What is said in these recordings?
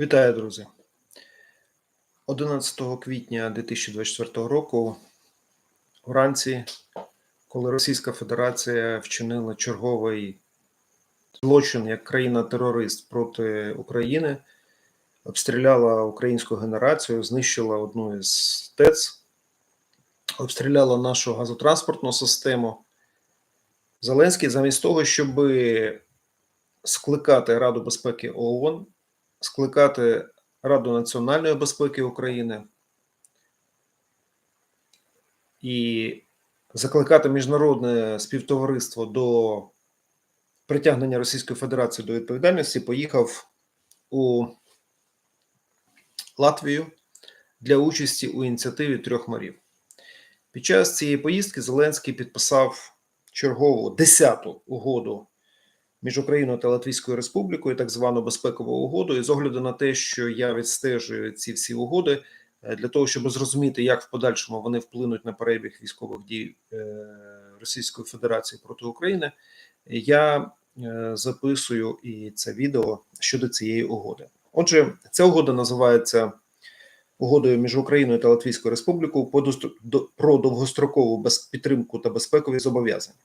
Вітаю, друзі. 11 квітня 2024 року, вранці, коли Російська Федерація вчинила черговий злочин як країна-терорист проти України, обстріляла українську генерацію, знищила одну із ТЕЦ, обстріляла нашу газотранспортну систему. Зеленський, замість того, щоб скликати Раду безпеки ООН, скликати Раду національної безпеки України і закликати міжнародне співтовариство до притягнення Російської Федерації до відповідальності, поїхав у Латвію для участі у ініціативі трьох морів. Під час цієї поїздки Зеленський підписав чергову десяту угоду між Україною та Латвійською Республікою, так звану безпекову угоду, і з огляду на те, що я відстежую ці всі угоди е, для того, щоб зрозуміти, як в подальшому вони вплинуть на перебіг військових дій е, Російської Федерації проти України, я е, записую і це відео щодо цієї угоди. Отже, ця угода називається угодою між Україною та Латвійською Республікою про довгострокову підтримку та безпекові зобов'язання.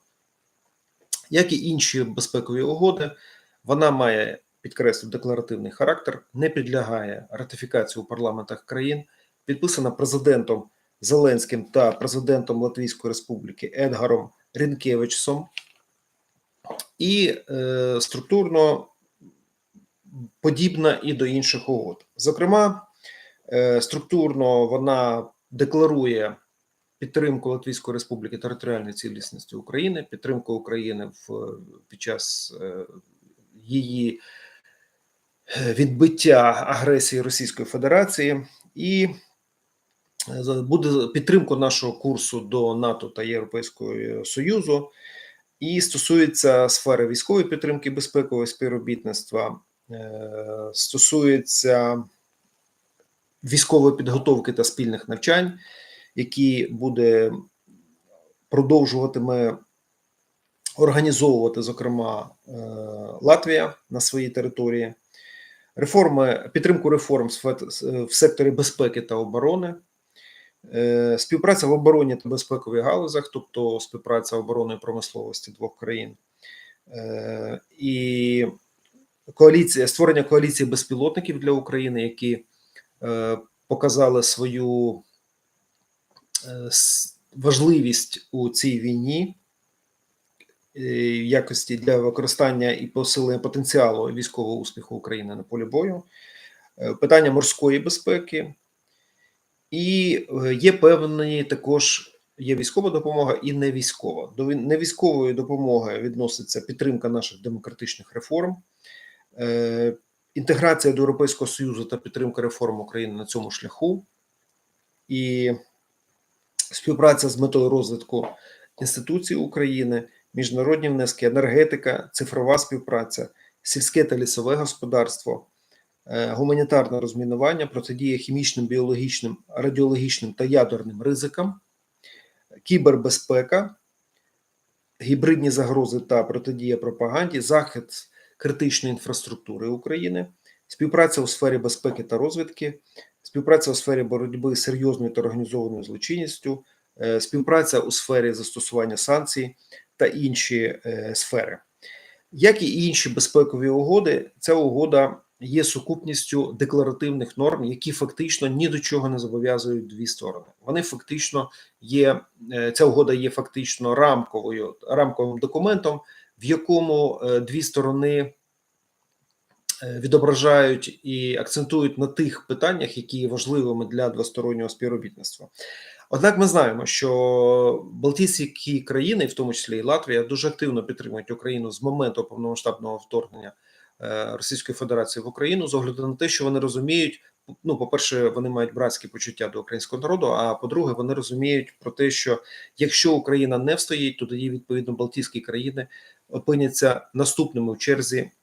Як і інші безпекові угоди, вона має підкреслю декларативний характер, не підлягає ратифікації у парламентах країн, підписана президентом Зеленським та президентом Латвійської Республіки Едгаром Рінкевичсом, і е, структурно подібна і до інших угод. Зокрема, е, структурно вона декларує підтримку Латвійської Республіки територіальної цілісності України, підтримку України в під час е, її е, відбиття агресії Російської Федерації. І е, буде підтримку нашого курсу до НАТО та Європейського Союзу, і стосується сфери військової підтримки безпекового співробітництва, стосується військової підготовки та спільних навчань які буде продовжуватиме організовувати, зокрема, е, Латвія на своїй території, реформи, підтримку реформ в секторі безпеки та оборони. Е, співпраця в обороні та безпековій галузях, тобто співпраця оборони промисловості двох країн, е, і коаліція створення коаліції безпілотників для України, які показали свою Е, важливість у цій війні е, якості для використання і посилення потенціалу військового успіху України на полі бою, е, питання морської безпеки, і є певні також. Є військова допомога і не військова. До невійськової допомоги відноситься підтримка наших демократичних реформ, інтеграція до Європейського Союзу та підтримка реформ України на цьому шляху. І співпраця з метою розвитку інституцій України, міжнародні внески, енергетика, цифрова співпраця, сільське та лісове господарство, е, гуманітарне розмінування, протидія хімічним, біологічним, радіологічним та ядерним ризикам, кібербезпека, гібридні загрози та протидія пропаганді, захист критичної інфраструктури України, співпраця у сфері безпеки та розвідки, співпраця у сфері боротьби з серйозною та організованою злочинністю, е, співпраця у сфері застосування санкцій та інші е, сфери. Як і інші безпекові угоди, ця угода є сукупністю декларативних норм, які фактично ні до чого не зобов'язують дві сторони. Вони фактично є, е, ця угода є фактично рамковою рамковим документом, в якому дві сторони відображають і акцентують на тих питаннях, які є важливими для двостороннього співробітництва. Однак ми знаємо, що Балтійські країни, в тому числі і Латвія, дуже активно підтримують Україну з моменту повномасштабного вторгнення е, Російської Федерації в Україну з огляду на те, що вони розуміють. Ну, по-перше, вони мають братські почуття до українського народу. А по-друге, вони розуміють про те, що якщо Україна не встоїть, то тоді відповідно Балтійські країни опиняться наступними в черзі Е,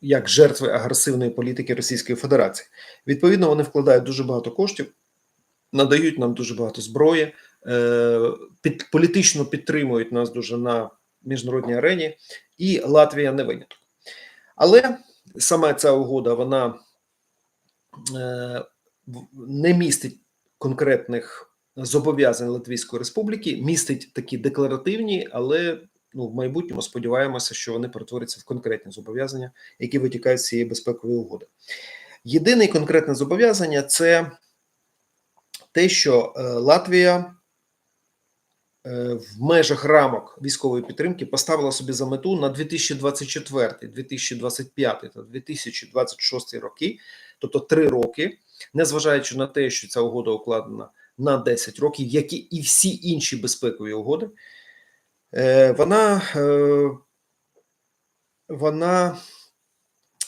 як жертви агресивної політики Російської Федерації. Відповідно, вони вкладають дуже багато коштів, надають нам дуже багато зброї, е, під, політично підтримують нас дуже на міжнародній арені, і Латвія не виняток. Але сама ця угода вона е, не містить конкретних зобов'язань Латвійської Республіки, містить такі декларативні, але ну, в майбутньому сподіваємося, що вони перетворяться в конкретні зобов'язання, які витікають з цієї безпекової угоди. Єдине конкретне зобов'язання це те, що е, Латвія е, в межах рамок військової підтримки поставила собі за мету на 2024, 2025 та 2026 роки, тобто три роки, незважаючи на те, що ця угода укладена на 10 років, як і всі інші безпекові угоди, вона, е, вона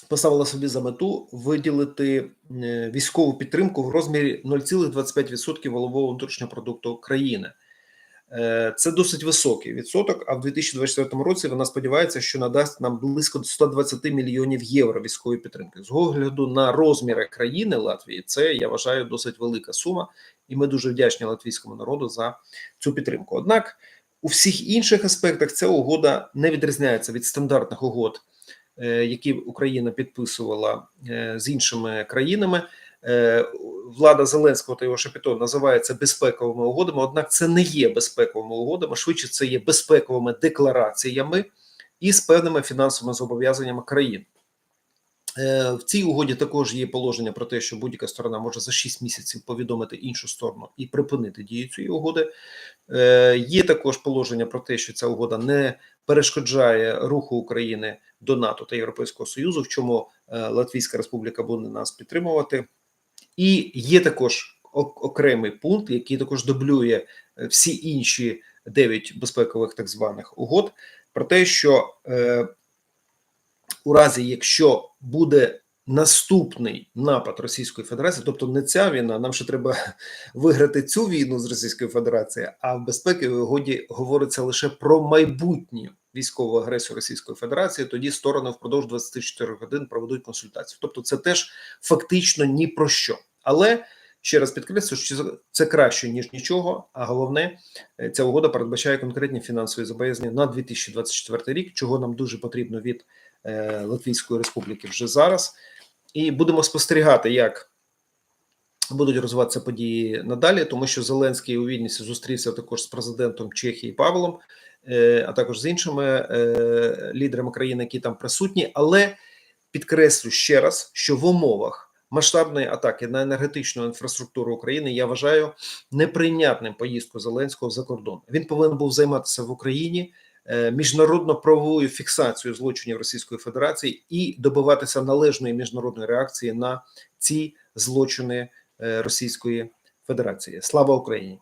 поставила собі за мету виділити е, військову підтримку в розмірі 0,25% валового внутрішнього продукту країни. Е, Це досить високий відсоток. А в 2024 році вона сподівається, що надасть нам близько 120 мільйонів євро військової підтримки. З огляду на розміри країни Латвії, це я вважаю досить велика сума, і ми дуже вдячні латвійському народу за цю підтримку. Однак у всіх інших аспектах ця угода не відрізняється від стандартних угод, е, які Україна підписувала е, з іншими країнами. Е, Влада Зеленського та його Шепіто називає це безпековими угодами. Однак це не є безпековими угодами. Швидше це є безпековими деклараціями і з певними фінансовими зобов'язаннями країн. Е, В цій угоді також є положення про те, що будь-яка сторона може за 6 місяців повідомити іншу сторону і припинити дію цієї угоди. Е, Є також положення про те, що ця угода не перешкоджає руху України до НАТО та Європейського Союзу, в чому е, Латвійська Республіка буде нас підтримувати. І є також окремий пункт, який також дублює всі інші дев'ять безпекових так званих угод, про те, що у разі, якщо буде наступний напад Російської Федерації, тобто не ця війна, нам ще треба виграти цю війну з Російською Федерацією, а в безпековій угоді говориться лише про майбутню військову агресію Російської Федерації. Тоді сторони впродовж 24 годин проведуть консультацію. Тобто, це теж фактично ні про що. Але ще раз підкреслю, що це- краще ніж нічого. А головне, е, ця угода передбачає конкретні фінансові зобов'язання на 2024 рік, чого нам дуже потрібно від Латвійської Республіки вже зараз. І будемо спостерігати, як будуть розвиватися події надалі, тому що Зеленський у Вільнюсі зустрівся також з президентом Чехії Павлом, е, а також з іншими е, лідерами країни, які там присутні. Але підкреслю ще раз, що в умовах масштабної атаки на енергетичну інфраструктуру України я вважаю неприйнятним поїздку Зеленського за кордон. Він повинен був займатися в Україні е, міжнародно-правовою фіксацією злочинів Російської Федерації і добиватися належної міжнародної реакції на ці злочини е, Російської Федерації. Слава Україні!